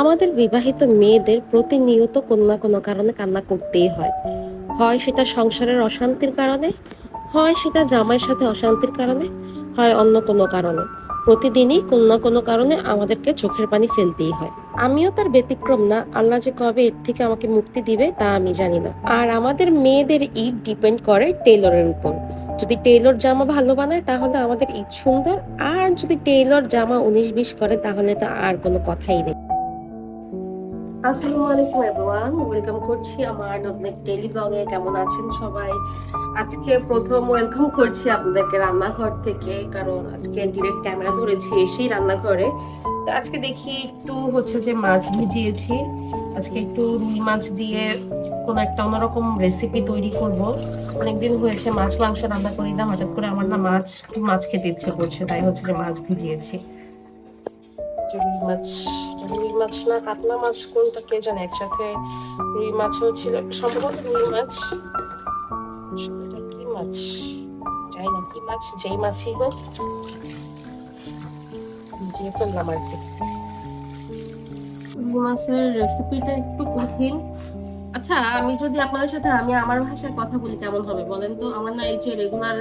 আমাদের বিবাহিত মেয়েদের প্রতিনিয়ত কোনো না কোনো কারণে কান্না করতেই হয়। হয় সেটা সংসারের অশান্তির কারণে, হয় সেটা জামাইয়ের সাথে অশান্তির কারণে, হয় অন্য কোনো কারণে। প্রতিদিনই কোনো না কোনো কারণে আমাদেরকে চোখের পানি ফেলতেই হয়। আমিও তার ব্যতিক্রম না, আল্লাহ যে কবে এর থেকে আমাকে মুক্তি দিবে তা আমি জানি না। আর আমাদের মেয়েদের ঈদ ডিপেন্ড করে টেলরের উপর। যদি টেইলর জামা ভালো বানায় তাহলে আমাদের ঈদ সুন্দর, আর যদি টেইলর জামা উনিশ বিশ করে তাহলে তো আর কোনো কথাই নেই। আসসালামু আলাইকুম এভরিওয়ান ওয়েলকাম করছি আমার নতুন ডেইলি ব্লগে কেমন আছেন সবাই? আজকে প্রথম ওয়েলকাম করছি আপনাদেরকে রান্নাঘর থেকে, কারণ আজকে ডিরেক্ট ক্যামেরা ধরেছি এসেই রান্নাঘরে। তো আজকে দেখি একটু হচ্ছে যে মাছ ভিজিয়েছি। আজকে একটু রুই মাছ দিয়ে কোনো একটা অন্যরকম রেসিপি তৈরি করব। অনেকদিন হয়েছে মাছ, মাংস রান্না করি না, হঠাৎ করে আমার না মাছ মাছ খেতে ইচ্ছে করছে, তাই হচ্ছে যে মাছ ভিজিয়েছি। রুই মাছ রুই মাছ না, কাতলা মাছ কোনটা কে জানে? একসাথে রুই মাছও ছিল, সম্ভবত রুই মাছ। কি মাছ? জানি না, কি মাছ? যেই মাছই হোক। ভিজিয়ে ফেললাম আর কি। রুই মাছের রেসিপিটা একটু কঠিন। আচ্ছা আমি যদি আপনাদের সাথে আমি আমার ভাষায় কথা বলি কেমন হবে বলেন তো? আমার না এই যে রেগুলার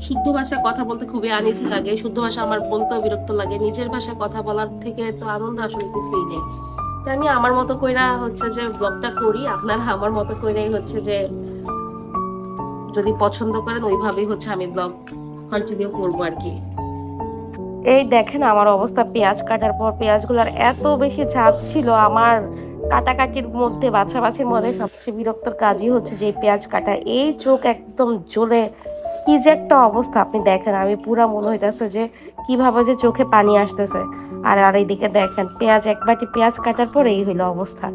শুদ্ধ ভাষায় কথা বলতে খুবই আনিজি লাগে। শুদ্ধ ভাষা আমার বলতেও বিরক্ত লাগে। নিজের ভাষায় কথা বলার থেকে তো আনন্দ আসলে কিছুই নেই। তো আমি আমার মতো কইরা হচ্ছে যে ব্লগটা করি, আপনারা আমার মতো কইরাই হচ্ছে যে যদি পছন্দ করেন, ওইভাবেই হচ্ছে আমি ব্লগ কন্টিনিউ করব আর কি। এই দেখেন আমার অবস্থা, পেঁয়াজ কাটার পর পেঁয়াজগুলোর এত বেশি ঝাঁজ ছিল, আমার কাটাকাটির মধ্যে, বাছাবাছির মধ্যে সবচেয়ে বিরক্তর কাজই হচ্ছে যে পেঁয়াজ কাটা। এই চোখ একদম জ্বলে, কি যে একটা অবস্থা, আপনি দেখেন, আমি পুরা মনে হইতেছে যে কীভাবে যে চোখে পানি আসতেছে। আর আর এইদিকে দেখেন, পেঁয়াজ, এক বাটি পেঁয়াজ কাটার পর এই হইল অবস্থা।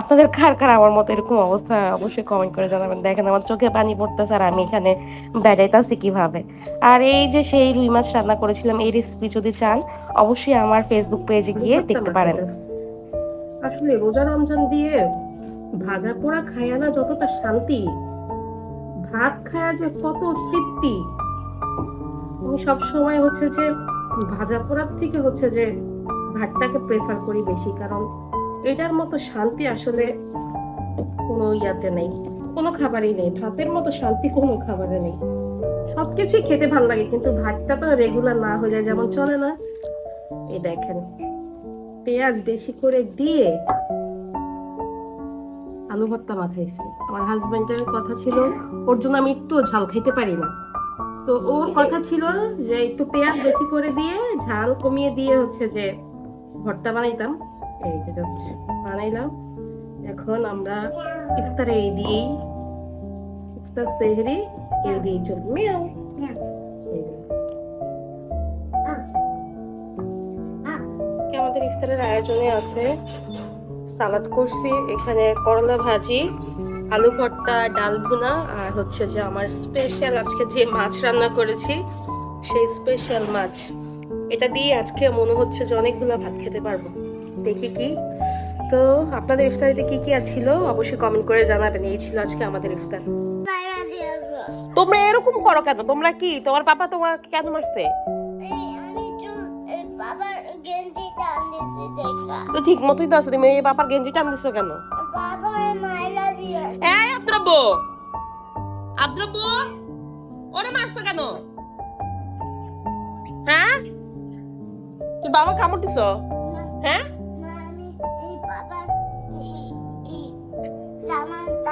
আপনাদের কার কার আমার মতো এরকম অবস্থা? অবশ্যই কমেন্ট করে জানাবেন। দেখেন আমার চোখে পানি পড়তেছে আর আমি এখানে বেড়াইতেছি কীভাবে? আর এই যে সেই রুই মাছ রান্না করেছিলাম এই রেসিপি যদি চান অবশ্যই আমার ফেসবুক পেজে গিয়ে দেখতে পারেন। আসলে রোজা রমজান দিয়ে ভাজা পোড়া খায়া না যতটা শান্তি ভাত খায়া যে কত তৃপ্তি। আমি সব সময় হচ্ছে যে ভাজা পোড়ার থেকে হচ্ছে যে ভাতটাকে প্রেফার করি বেশি কারণ এটার মতো শান্তি আসলে কোনো ইয়াতে নেই, কোনো খাবারই নেই, ভাতের মতো শান্তি কোনো খাবারে নেই। সবকিছুই খেতে ভালো লাগে, কিন্তু ভাতটা তো রেগুলার না হলে যেমন চলে না। এই দেখেন, পেঁয়াজ বেশি করে দিয়ে আলু ভর্তা মাখাইছি আমার হাজবেন্ডের কথা ছিল, ওর জন্য আমি একটু ঝাল খাইতে পারি না। তো ওর কথা ছিল যে একটু পেঁয়াজ বেশি করে দিয়ে ঝাল কমিয়ে দিয়ে হচ্ছে যে ভর্তা বানাইতাম। এই যে জাস্ট বানাইলাম। এখন আমরা ইফতারে এই দিয়েই, ইফতার সেহরি এই দিয়েই চলবে। মিয়াও। আমাদের ইফতারের আয়োজনে আছে সালাদ করছি। এখানে করলা ভাজি, আলু ভর্তা, ডাল ভুনা, আর হচ্ছে যে আমার স্পেশাল আজকে যে মাছ রান্না করেছি, সেই স্পেশাল মাছ। এটা দিয়ে আজকে মনে হচ্ছে যে অনেকগুলো ভাত খেতে পারব। দেখি কি। তো আপনাদের ইফতারিতে কি কি ছিল? অবশ্যই কমেন্ট করে জানাবেন। এই ছিল আজকে আমাদের ইফতার। তোমরা এরকম করো কেন? তোমরা কি? তোমার পাপা তোমাকে কেন মারছে? তো ঠিক মতোই তো তুমি এই বাবার গেঞ্জি টান দিছো কেন? এই আব্দুরাব্বু আব্দুরাব্বু ওরে মারছো কেন? হ্যাঁ? তুই বাবা কামড় দিছো? হ্যাঁ?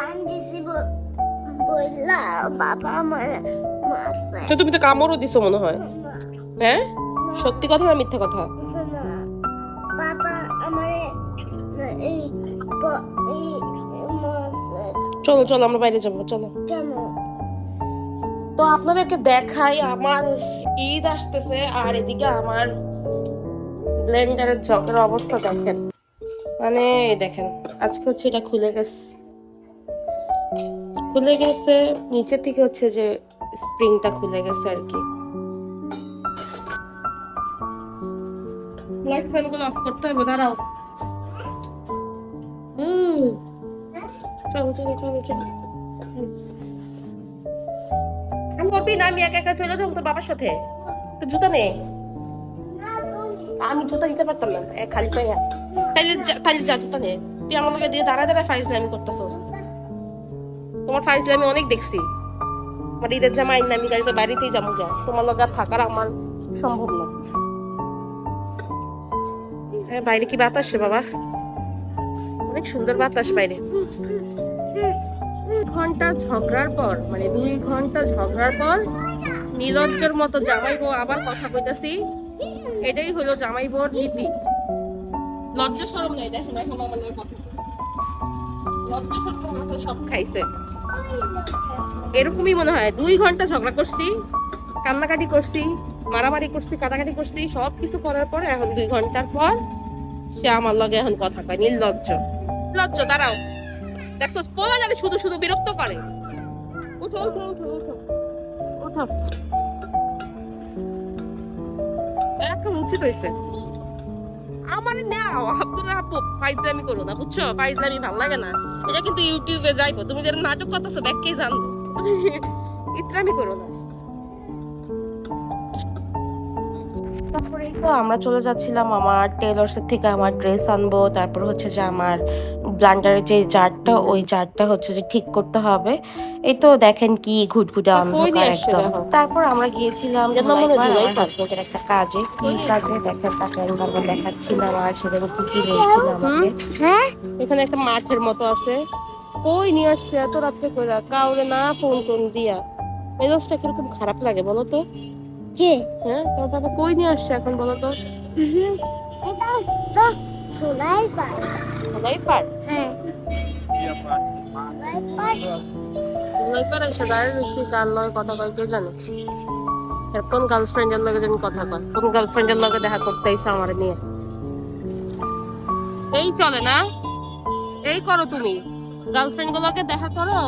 টান বললা বাবা আমার মাসে তো তুমি তো কামড়ও দিছো মনে হয়। হ্যাঁ? সত্যি কথা না মিথ্যা কথা? বাবা আমারে এই চলো চলো আমরা বাইরে যাব চলো। কেন? তো আপনাদেরকে দেখাই আমার ঈদ আসতেছে আর এদিকে আমার ব্লেন্ডারের জগের অবস্থা দেখেন। মানে দেখেন আজকে হচ্ছে এটা খুলে গেছে। খুলে গেছে নিচে থেকে হচ্ছে যে স্প্রিংটা খুলে গেছে আর কি। লাইট ফ্যানগুলো অফ করতে হবে দাঁড়াও। হুম। চলো চলো চলো চলো। আমি করবি না আমি একা একা চলে যাব তোর বাবার সাথে? তো জুতা নে। আমি জুতা দিতে পারতাম না খালি পায়ে। তাইলে যা- তাইলে যা জুতা নে। তুই আমার লগে দিয়ে দাঁড়া দাঁড়া ফাইজ আমি করতেছস। তোমার ফাইজলামি অনেক দেখছি। আমার ঈদের জামা আইন আমি গাড়িতে বাড়িতেই যাব যা তোমার লগে থাকার আমার সম্ভব না। হ্যাঁ বাইরে কি বাতাস বাবা? অনেক সুন্দর বাতাস বাইরে। ঘণ্টা ঝগড়ার পর মানে দুই ঘণ্টা ঝগড়ার পর, নীলজ্জর মতো জামাই বউ আবার কথা কইতাছি। এটাই হলো জামাই বউর নীতি। লজ্জা সরম নাই, দেখেন এখন আমাদের কথা। লজ্জা সরম সব খাইছে। এরকমই মনে হয়। দুই ঘণ্টা ঝগড়া করছি, কান্নাকাটি করছি, মারামারি করছি, কাটাকাটি করছি সব কিছু করার পর এখন দুই ঘণ্টার পর সে আমার লগে এখন কথা কয়, নির্লজ্জ। লজ্জ দাঁড়াও। দেখছ পোলা জানে শুধু শুধু বিরক্ত করে। উঠো উঠো উঠো উঠো। উঠো। একদম উচিত হয়েছে। আমার নাও, আব্দুল আপু ফাইজলামি করো না, বুঝছ? ফাইজলামি ভালো লাগে না। এটা কিন্তু ইউটিউবে যাইবো। তুমি যেন নাটক কথা সব একই জানব। ইত্রামি করো না। তারপরে তো আমরা চলে যাচ্ছিলাম আমার টেলর্সের থেকে আমার ড্রেস আনব। তারপর হচ্ছে যে আমার ব্লান্ডারের যে জারটা ওই জারটা হচ্ছে যে ঠিক করতে হবে। এই তো দেখেন কি ঘুটঘুটে অন্ধকার একদম। তারপর আমরা গিয়েছিলাম হাজবেন্ডের একটা কাজে। কি কাজে দেখেন তাকে আমি বারবার দেখাচ্ছিলাম আর সেটা কি কি বলছিল আমাকে। হ্যাঁ? এখানে একটা মাঠের মতো আছে। কই নিয়ে আসছে? এত রাত্রে কইরা কাউরে না ফোন টোন দিয়া। মেজাজটা কীরকম খারাপ লাগে বলো তো? কে? হ্যাঁ? তোমার বাবা কই নিয়ে আসছে এখন বলো তো তো পার সবাই পার হ্যাঁ। খোলাই পার এসে দাঁড়িয়ে রয়েছি কার লগে কথা কয় কে জানে? আর কোন গার্লফ্রেন্ডের লগে জানি কথা কয়? কোন গার্লফ্রেন্ডের লগে দেখা করতে আইসা আমার নিয়ে? এই চলে না? এই করো তুমি। গার্লফ্রেন্ড গুলোকে দেখা করো।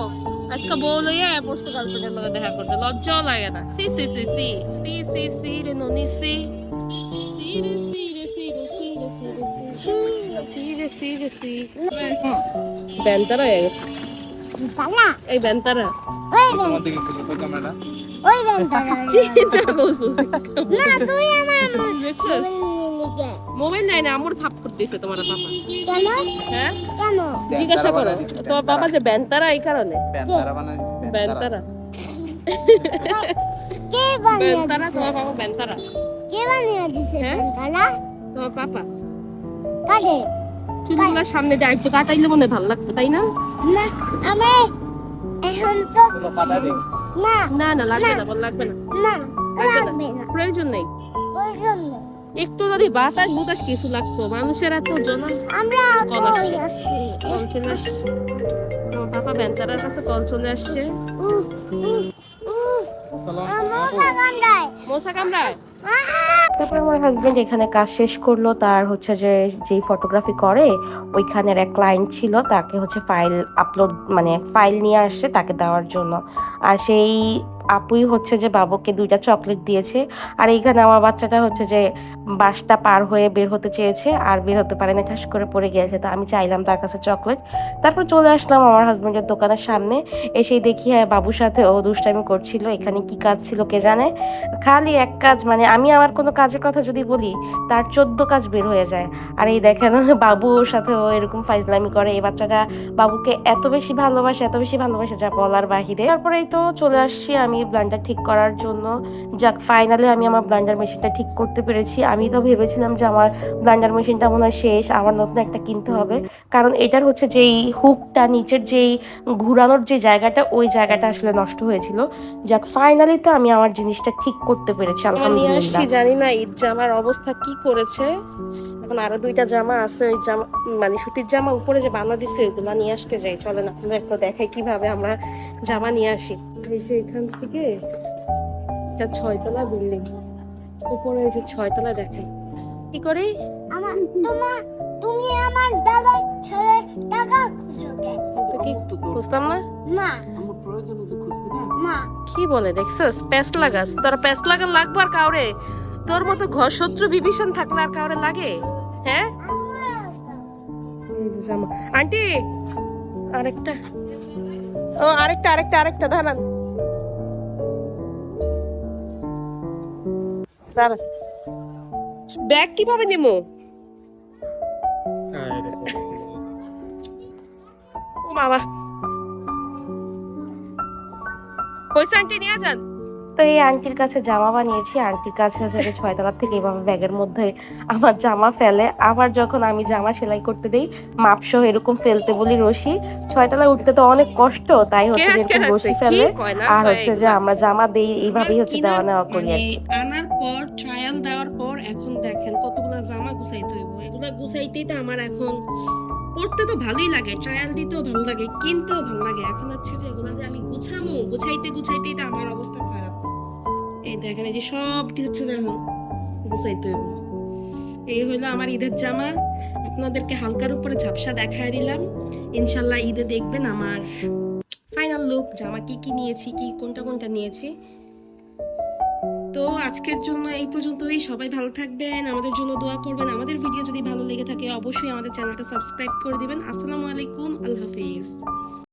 আজকে বউ লইয়া বসতো গার্লফ্রেন্ডের লগে দেখা করতে। লজ্জাও লাগে না। সি সি সি সি। সি সি সি রে ননি সি। সি রে বেন্তারা হয়ে গেছে এই বেন্তারা মোবাইল নাই না আমর থাপ করতেছে তোমার বাবা কেন হ্যাঁ কেন জিজ্ঞাসা করো তোমার বাবা যে বেন্তারা এই কারণে বেন্তারা কে বানিয়ে বেন্তারা তোমার বাবা কে তোমার কাটে চুলগুলা সামনে দিয়ে একটু কাটাইলে মনে হয় ভালো লাগতো তাই না? না আমার এখন তো না না না লাগবে না ভালো লাগবে না। না লাগবে না। লাগবে না। প্রয়োজন নেই। একটু যদি বাতাস বুতাস কিছু লাগতো মানুষের এত জন আমরা কল আসছে। চলে আসছে। পাপা বেন্তারার কাছে কল চলে আসছে। উফ উফ উফ আমার সাগান্ডায় মশা কামড়ায় তারপর আমার হাজব্যান্ড এখানে কাজ শেষ করল, তার হচ্ছে যে যেই ফটোগ্রাফি করে, ওইখানের এক ক্লায়েন্ট ছিল, তাকে হচ্ছে ফাইল আপলোড মানে ফাইল নিয়ে আসছে, তাকে দেওয়ার জন্য। আর সেই আপুই হচ্ছে যে বাবুকে দুইটা চকলেট দিয়েছে। আর এইখানে আমার বাচ্চাটা হচ্ছে যে বাসটা পার হয়ে বের হতে চেয়েছে আর বের হতে পারে না, ঠাস করে পড়ে গিয়েছে। তো আমি চাইলাম তার কাছে চকলেট। তারপর চলে আসলাম আমার হাজবেন্ডের দোকানের সামনে। এসেই দেখি হ্যাঁ বাবুর সাথে ও দুষ্টামি করছিল। এখানে কি কাজ ছিল কে জানে? খালি এক কাজ মানে আমি আমার কোনো কাজের কথা যদি বলি, তার চোদ্দ কাজ বের হয়ে যায়। আর এই দেখেন, বাবু ওর সাথে ও এরকম ফাইজলামি করে। এই বাচ্চাটা বাবুকে এত বেশি ভালোবাসে, এত বেশি ভালোবাসে যা বলার বাহিরে। তারপরেই তো চলে আসছি আমি ব্লান্ডার ঠিক করার জন্য। যাক ফাইনালি আমি আমার ব্লান্ডার মেশিনটা ঠিক করতে পেরেছি। আমি তো ভেবেছিলাম যে আমার ব্লান্ডার মেশিনটা মনে হয় শেষ আমার নতুন একটা কিনতে হবে। কারণ এটার হচ্ছে যেই হুকটা নিচের যেই ঘুরানোর যে জায়গাটা ওই জায়গাটা আসলে নষ্ট হয়েছিল। যাক ফাইনালি তো আমি আমার জিনিসটা ঠিক করতে পেরেছি আলহামদুলিল্লাহ। জানি না ঈদ জামার অবস্থা কি করেছে। এখন আরও দুইটা জামা আছে ওই জামা মানে সুতির জামা উপরে যে বানা দিছে ওইগুলা নিয়ে আসতে যাই। চলেন আপনাদের একটু দেখাই কীভাবে আমরা জামা নিয়ে আসি। এই যে এখান থেকে এটা ছয়তলা বিল্ডিং। উপরে এই যে ছয়তলা দেখাই। কি করি? আমার তোমার তুমি আমার দাদার ছেলে টাকা খুঁজো কে? তো কি বুঝতাম না? না? মা। কি বলে দেখছস? প্যাস লাগাস। তোর প্যাস লাগা লাগবো আর কাউরে? তোর মতো ঘর শত্রু বিভীষণ থাকলে আর কাউরে লাগে? হ্যাঁ? জামা। আন্টি, আরেকটা। ও, আরেকটা আরেকটা আরেকটা, দাঁড়ান। দাঁড়ান। ব্যাগ কীভাবে নেব ও বাবা। হয়েছে আন্টি, নিয়ে যান। তো এই আন্টির কাছে জামা বানিয়েছি আন্টির কাছে হচ্ছে যে ছয়তলা থেকে এভাবে ব্যাগের মধ্যে আমার জামা ফেলে। আবার যখন আমি জামা সেলাই করতে দেই মাপসহ এরকম ফেলতে বলি রশি। ছয়তলায় উঠতে তো অনেক কষ্ট তাই হচ্ছে এরকম রশি ফেলে। আর হচ্ছে যে আমরা জামা দেই এইভাবেই হচ্ছে দেওয়া নেওয়া করি আর কি। মানে আনার পর ট্রায়াল দেওয়ার পর এখন দেখেন কতগুলো জামা গুছাইতে হইব। এগুলো গুছাইতেই তো আমার এখন পড়তে তো ভালোই লাগে ট্রায়াল দিতেও ভালো লাগে কিনতেও ভালো লাগে। এখন হচ্ছে যে এগুলো যে আমি গুছামো গুছাইতে গুছাইতেই তো আমার অবস্থা এই দেখেন, এই যে সবটি হচ্ছে এখন গুছাইতে হইব। এই হলো আমার ঈদের জামা। আপনাদেরকে হালকার উপরে ঝাপসা দেখায় দিলাম। ইনশাল্লাহ ঈদে দেখবেন আমার ফাইনাল লুক জামা কি কি নিয়েছি, কি কোনটা কোনটা নিয়েছি। তো আজকের জন্য এই পর্যন্তই। সবাই ভালো থাকবেন, আমাদের জন্য দোয়া করবেন। আমাদের ভিডিও যদি ভালো লেগে থাকে, অবশ্যই আমাদের চ্যানেলটা সাবস্ক্রাইব করে দিবেন। আসসালামু আলাইকুম, আল্লাহ হাফিজ।